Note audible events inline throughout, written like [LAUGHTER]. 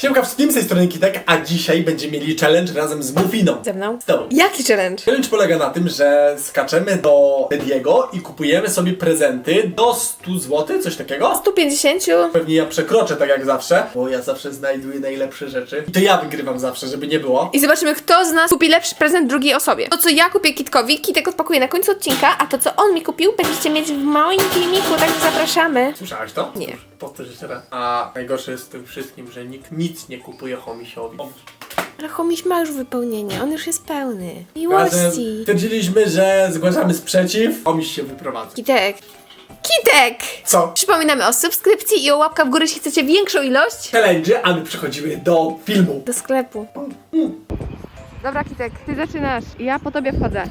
Siemka wszystkim, z tej strony Kitek, a dzisiaj będziemy mieli challenge razem z Mufiną. Ze mną? Z tobą. Jaki challenge? Challenge polega na tym, że skaczemy do Tediego i kupujemy sobie prezenty do 100 zł, coś takiego. 150? Pewnie ja przekroczę tak jak zawsze, bo ja zawsze znajduję najlepsze rzeczy. I to ja wygrywam zawsze, żeby nie było. I zobaczymy, kto z nas kupi lepszy prezent drugiej osobie. To, co ja kupię Kitkowi, Kitek odpakuje na końcu odcinka, a to, co on mi kupił, będziecie mieć w moim filmiku, tak zapraszamy. Słyszałaś to? Nie. Powtórz jeszcze raz. A najgorsze jest w tym wszystkim, że nikt nic nie kupuje homisiowi. Ale chomiś ma już wypełnienie, on już jest pełny. Razem Miłości. stwierdziliśmy, że zgłaszamy sprzeciw, homiś się wyprowadza. Kitek. Kitek! Co? Przypominamy o subskrypcji i o łapka w górę, jeśli chcecie większą ilość. Challenge, a my przechodzimy do filmu. Do sklepu. Dobra, Kitek, ty zaczynasz. Ja po tobie wchodzę.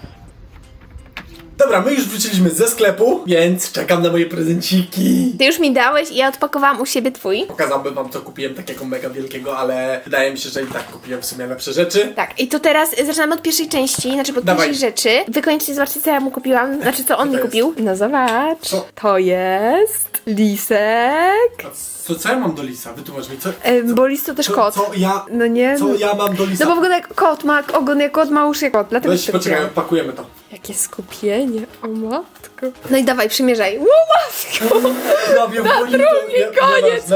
Dobra, my już wróciliśmy ze sklepu, więc czekam na moje prezenciki. Ty już mi dałeś i ja odpakowałam u siebie twój. Pokazałbym wam, co kupiłem takiego mega wielkiego, ale wydaje mi się, że i tak kupiłem w sumie lepsze rzeczy. Tak, i to teraz zaczynamy od pierwszej części, znaczy od Dawaj. pierwszej rzeczy. Wykończcie, zobaczcie, co ja mu kupiłam, znaczy co on Co mi to kupił. No zobacz. Co? To jest lisek. A co, co ja mam do lisa? Wytłumacz mi, co, bo lis to też co, kot. co ja, No nie? co no- ja mam do lisa? No bo wygląda jak kot, ma ogon jak kot, ma uszy jak kot, dlatego Weź, ci to poczekaj, pakujemy to. Jakie skupienie, o matko. No i dawaj, przymierzaj. Ło matko, [LAUGHS] na drugi nie- koniec do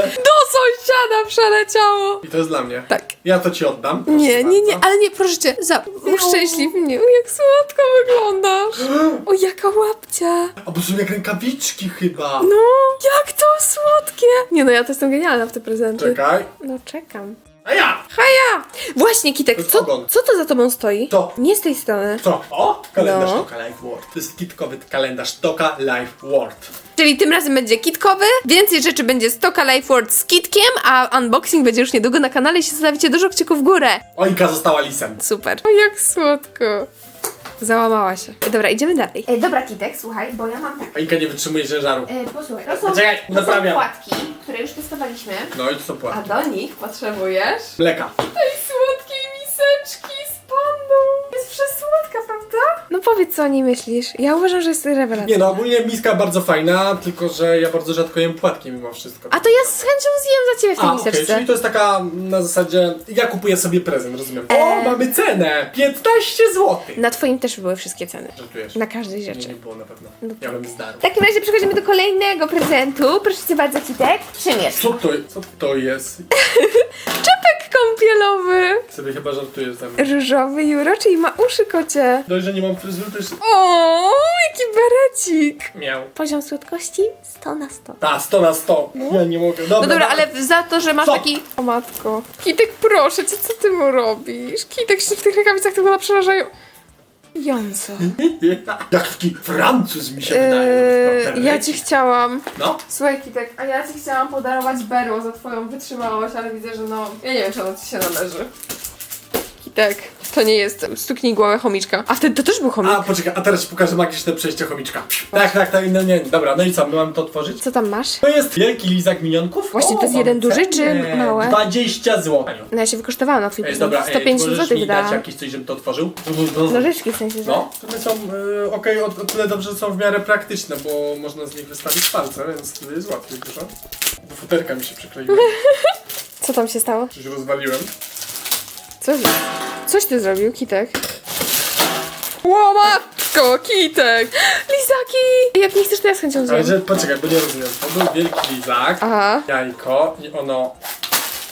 sąsiada przeleciało. I to jest dla mnie. Tak. Ja to ci oddam. proszę Nie, nie, nie, bardzo. ale nie, proszę cię, za, uszczęśliw mnie. O, jak słodko wyglądasz. [GASPS] O, jaka łapcia. A bo są jak rękawiczki chyba. No, jak to słodkie! Nie no, ja to jestem genialna w te prezenty. Czekaj. No, czekam. A ja! Haja! Właśnie, To Kitek, jest co, ogon. co to za tobą stoi? To. Nie z tej strony. Co? O! Kalendarz No. Toka Life World. To jest kitkowy kalendarz Toka Life World. Czyli tym razem będzie kitkowy, więcej rzeczy będzie z Toka Life World z kitkiem, a unboxing będzie już niedługo na kanale, jeśli zostawicie dużo kciuków w górę. Oinka została lisem. Super. O, jak słodko. Załamała się. Dobra, idziemy dalej. E, dobra, Kitek, słuchaj, bo ja mam tak. Oinka nie wytrzymuje ciężaru. E, posłuchaj, to są, Poczekaj, to są naprawiam. płatki, które już testowaliśmy. No i to są A płatki. do nich potrzebujesz Mleka. Powiedz, co o niej myślisz. Ja uważam, że jest rewelacja. Nie no, ogólnie miska bardzo fajna, tylko że ja bardzo rzadko jem płatki mimo wszystko. A to ja z chęcią zjem za ciebie w tej A, okej, miseczce. czyli to jest taka na zasadzie, ja kupuję sobie prezent, rozumiem. O, E. mamy cenę! 15 zł! Na twoim też były wszystkie ceny. Żartujesz? Na każdej Nie, rzeczy. nie było na pewno. No Ja bym zdarł. W takim razie przechodzimy do kolejnego prezentu. Proszę cię bardzo, Kitek. Przymierz. Co to, co to jest? [LAUGHS] Czepek kąpielowy. Sobie chyba żartujesz mnie. Różowy i uroczy i ma uszy kocie. Dość, że nie mam fryzury, to jest... O, jaki berecik. Miał. Poziom słodkości 100 na 100. Ta, 100 na 100. Ja nie mogę. Dobra, No dobra, dobra. ale za to, że masz Co? taki... O matko. Kitek, proszę cię, co ty mu robisz? Kitek się w tych rękawicach to chyba przerażają. Jąco. Jak taki Francuz mi się wydaje. Eee, ja ci chciałam. No. Słuchaj, Kitek, a ja ci chciałam podarować berło za twoją wytrzymałość, ale widzę, że no. Ja nie wiem, czy ono ci się należy. Kitek, to nie jest stuknij głowę chomiczka. A wtedy to też był chomik. A, poczekaj, a teraz ci pokażę magiczne przejście chomiczka. Tak, tak, tak, no nie, dobra, no i co, my mamy to otworzyć? Co tam masz? To jest wielki lizak minionków. Właśnie, to jest mamy jeden duży czy małe? 20 zł. No ja się wykosztowałam na twój Ej, dobra, ej, 150 możesz zł mi dać wydałam. jakieś coś, żebym to otworzył? Nożyczki w sensie, że... No, one są y, okej, o, o tyle dobrze, że są w miarę praktyczne, bo można z nich wystawić palce, więc wtedy jest łatwiej dużo. Bo futerka mi się przykleiła, [LAUGHS] Co tam się stało? coś rozwaliłem. Co? Coś ty zrobił, Kitek? Ło matko, Kitek! Lizaki! Jak nie chcesz, to ja z chęcią Ale że, poczekaj, bo nie rozumiem. To był wielki lizak, Aha. jajko i ono...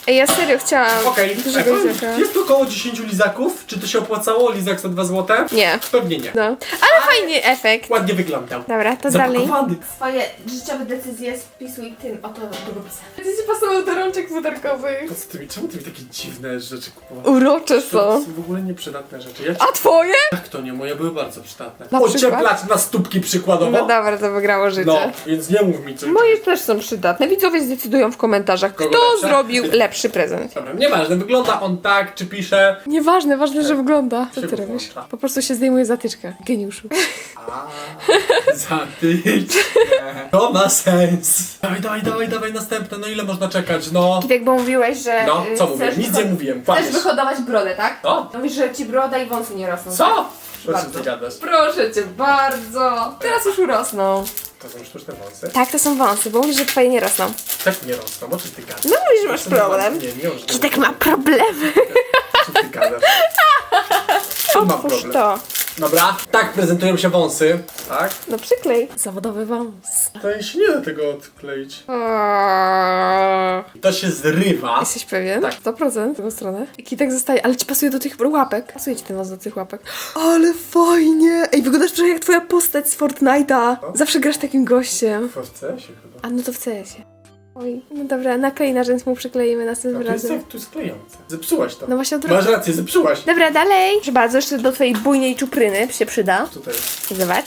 Ej, ja serio chciałam Okej, dużego lizaka. jest tu około 10 lizaków. Czy to się opłacało? Lizak za 2 złote? Nie. Pewnie nie. No. Ale fajny efekt. Ładnie wyglądał. Dobra, to dalej. Zapakowany. Swoje życiowe decyzje spisuj tym oto długopisem. Będziecie pasował do rączek futerkowych. Po co ty mi, czemu ty mi takie dziwne rzeczy kupowałeś? Urocze To są. są w ogóle nieprzydatne rzeczy. Ja A twoje? Jak to nie? Moje były bardzo przydatne. Na przykład? Na stópki przykładowo. No dobra, to wygrało życie. No, więc nie mów mi coś. Moje też są przydatne. Widzowie zdecydują w komentarzach, Kogo kto lepsze? zrobił [LAUGHS] lepszy prezent. Dobra, nieważne, wygląda on tak, czy pisze. Nieważne, ważne, że wygląda. Co ty robisz? włącza. Po prostu się zdejmuje zatyczkę. Geniuszu. A, zatyczkę. To ma sens. Dawaj, dawaj, dawaj, dawaj następne. No ile można czekać? No. Kitek, bo mówiłeś, że... No, y, co mówię? chcesz Nic nie mówiłem. Chcesz Kłamiesz. wyhodować brodę, tak? Co? Mówisz, że ci broda i wąsy nie rosną. Co? Proszę Bardzo. ty gadasz. Proszę cię bardzo. Teraz już urosną. To są sztuczne wąsy. Tak, to są wąsy, bo mówisz, że twoje nie rosną. Tak nie rosną, o czym ty gadasz? No mówisz, że masz problem. Nie, nie. Kitek ma problemy. O czym ty gadasz? [LAUGHS] Ma Otwórz problem. to. Dobra, tak prezentują się wąsy. Tak? No przyklej. Zawodowy wąs. To się nie da tego odkleić. To się zrywa. Jesteś pewien? Tak. 100% w drugą stronę. I kitek zostaje, ale ci pasuje do tych łapek. Pasuje ci ten wąs do tych łapek. Ale fajnie! Ej, wyglądasz trochę jak twoja postać z Fortnite'a. Zawsze grasz takim gościem. W CS chyba. A no to w CS-ie. Oj, no dobra, naklej na rzęs mu przykleimy następnym to jest razem. tu jest klejące. Zepsułaś to. No właśnie od Masz rację, zepsułaś. Dobra, dalej. Proszę bardzo, jeszcze do twojej bujnej czupryny się przyda. Tutaj jest. Zobacz.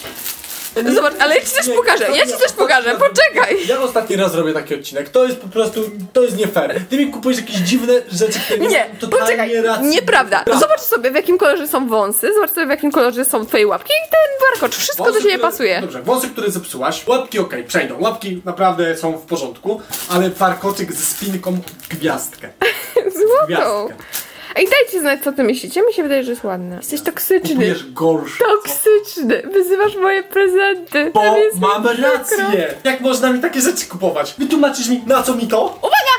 Zobacz, ale ja ci też Nie, pokażę, ja ci też pokażę, poczekaj. Ja ostatni raz robię taki odcinek. To jest po prostu, to jest nie fair. Ty mi kupujesz jakieś dziwne rzeczy, które nie, Nie, totalnie poczekaj, racji. nieprawda. Zobacz sobie w jakim kolorze są wąsy, zobacz sobie w jakim kolorze są twoje łapki i ten warkocz, wszystko do Wąsy, siebie które- pasuje. Dobrze, wąsy, które zepsułaś, łapki okej, przejdą. Łapki naprawdę są w porządku, ale warkoczyk ze spinką gwiazdkę. [LAUGHS] Złotą. Gwiazdkę. Ej, dajcie znać co ty myślicie, mi się wydaje, że jest ładne. Jesteś toksyczny. Kupujesz gorsze. Toksyczny, wyzywasz moje prezenty. Bo Tam jest mam przykro. rację! Jak można mi takie rzeczy kupować? Wytłumaczysz mi, na co mi to? Uwaga!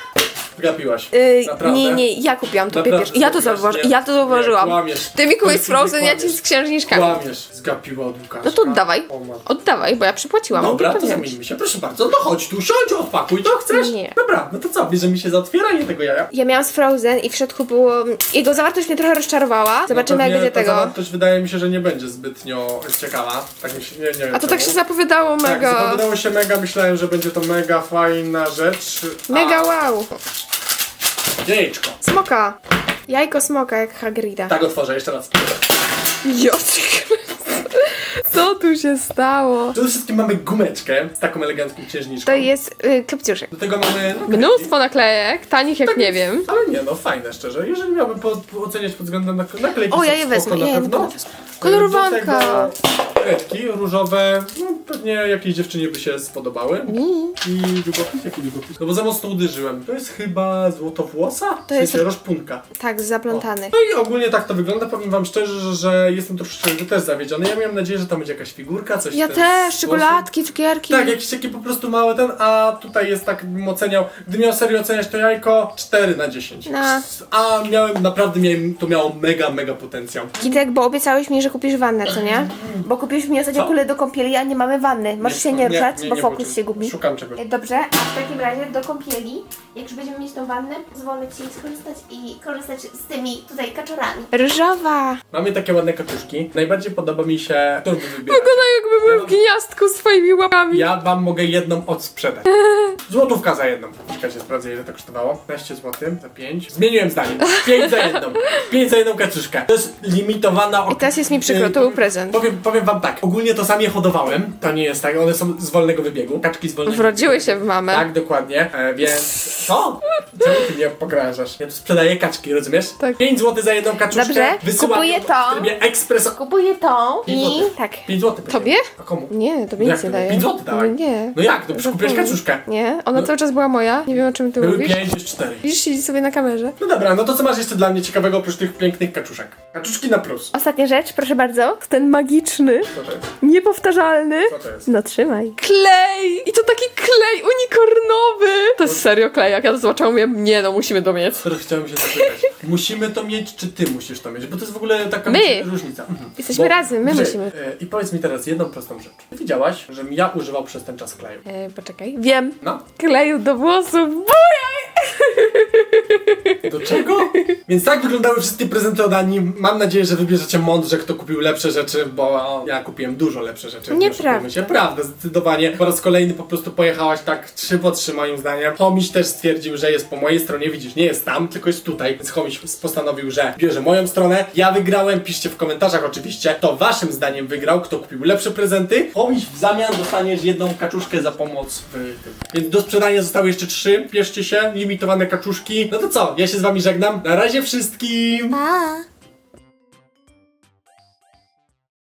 Gapiłaś. Yy, Naprawdę? nie, nie, ja kupiłam to Naprawdę pierwszy. Ja to kupiłaś? Nie. Ja to Nie, zauważyłam. kłamiesz. Ty mi kupiłeś Frozen, ja ci z księżniczkami. Kłamiesz. Zgapiła od Łukasza. No to oddawaj. O matko. Oddawaj, bo ja przypłaciłam. Dobra, to zamieńmy się. Proszę bardzo, no chodź tu, siądź, odpakuj, to chcesz? Nie. Dobra, no to co, bierzemy się za otwieranie tego jaja? Ja miałam z Frozen i w środku było... Jego zawartość mnie trochę rozczarowała. Zobaczymy No jak pewnie będzie tego. zawartość wydaje mi się, że nie będzie zbytnio ciekawa. Tak mi się, nie, nie wiem A to tak się zapowiadało Tak, mega... zapowiadało się mega, myślałem, że będzie to mega fajna rzecz. Mega A, wow. Jajeczko. Smoka. Jajko smoka jak Hagrida. Tak otworzę, jeszcze raz. Joczyk. Co tu się stało? Przede wszystkim mamy gumeczkę z taką elegancką księżniczką. To jest y, klapciuszek. Do tego mamy... No, Mnóstwo naklejek, tanich Tak jak nie wiem. Ale nie, no fajne szczerze. Jeżeli miałbym po, po oceniać pod względem nak- naklejki, O, ja je wezmę, na ja je pewno. będę wezmę. Kolorowanka. Do tego Kredki różowe, no pewnie jakiejś dziewczynie by się spodobały. Mi. I długopis? Jaki długopis? No bo za mocno uderzyłem. To jest chyba złotowłosa? To jest- sensie rozpunka. Tak, zaplątany. No i ogólnie tak to wygląda. Powiem wam szczerze, że, że jestem troszeczkę też zawiedziony. Ja miałem nadzieję, że tam będzie jakaś figurka, coś Ja też, czekoladki, cukierki. Tak, jakiś taki po prostu mały ten, a tutaj jest tak, bym oceniał, gdym miał serio oceniać to jajko, 4 na 10. No. A miałem, naprawdę miałem, to miało mega, mega potencjał. Kitek, bo obiecałeś mi, że kupisz wannę, co nie? Bo kupiłeś mi ostatnio Co? kulę do kąpieli, a nie mamy wanny. Możesz się nie ruszać, bo fokus się gubi. Szukam czegoś. E, Dobrze, a w takim razie do kąpieli, jak już będziemy mieć tą wannę, pozwolę Ci skorzystać i korzystać z tymi tutaj kaczorami. Różowa! Mamy takie ładne katuszki. Najbardziej podoba mi się, którą wy wybieracie. Wygląda jakby był w gniazdku swoimi łapami. Ja wam mogę jedną odsprzedać. [LAUGHS] Złotówka za jedną. Czekajcie, sprawdzę ile to kosztowało. 15 zł za 5. Zmieniłem zdanie. 5 za jedną. 5 za jedną kaczuszkę. To jest limitowana I teraz jest mi przykro, to był prezent. Powiem, powiem wam tak. Ogólnie to sam je hodowałem. To nie jest tak. One są z wolnego wybiegu. Kaczki z wolnego Wrodziły się w mamę. Tak, dokładnie. E, więc co? Czemu ty mnie pogrążasz? Ja tu sprzedaję kaczki, rozumiesz? Tak. 5 zł za jedną kaczuszkę. Dobrze, Wysyłam kupuję ją w to. trybie ekspres. Kupuję tą Pięć i... złotych. Tak. 5 zł. Tobie? A komu? Nie, tobie Jak nic to nie nie? daję. Pięć złotych dawaj. No nie. No jak? To przecież kupiłeś Zapomnij. kaczuszkę. Nie, ona No. cały czas była moja. Nie wiem o czym ty Były mówisz. 5, jest 4. Widzisz, siedzi sobie na kamerze. No dobra, no to co masz jeszcze dla mnie ciekawego oprócz tych pięknych kaczuszek? Kaczuszki na plus. Ostatnia rzecz, proszę bardzo. Ten magiczny, Co to jest? niepowtarzalny. Co to jest? No trzymaj. Klej! I to taki klej unikornowy! To jest serio klej, jak ja to zobaczyłam, mówię, nie no, musimy to mieć. Teraz chciałem się zapytać. Musimy to mieć, czy ty musisz to mieć? Bo to jest w ogóle taka My. różnica. Mhm. Jesteśmy razem, my Grze, musimy. e, I powiedz mi teraz jedną prostą rzecz. Widziałaś, żebym ja używał przez ten czas kleju? E, poczekaj. Wiem. No. Kleju do włosów. Do czego? Więc tak wyglądały wszystkie prezenty od Ani. Mam nadzieję, że wybierzecie mądrze, kto kupił lepsze rzeczy, bo ja kupiłem dużo lepsze rzeczy. nie Nieprawda. oszukujmy się. Prawda, zdecydowanie. Po raz kolejny po prostu pojechałaś tak trzy po trzy moim zdaniem. Homiś też stwierdził, że jest po mojej stronie. Widzisz, nie jest tam, tylko jest tutaj. Więc Homiś postanowił, że bierze moją stronę. Ja wygrałem. Piszcie w komentarzach oczywiście, kto waszym zdaniem wygrał, kto kupił lepsze prezenty. Homiś w zamian dostaniesz jedną kaczuszkę za pomoc w tym. Więc do sprzedania zostały jeszcze trzy. Bierzcie się, limitowane kaczuszki. No to co? Ja się z wami żegnam. Na razie wszystkim! Pa!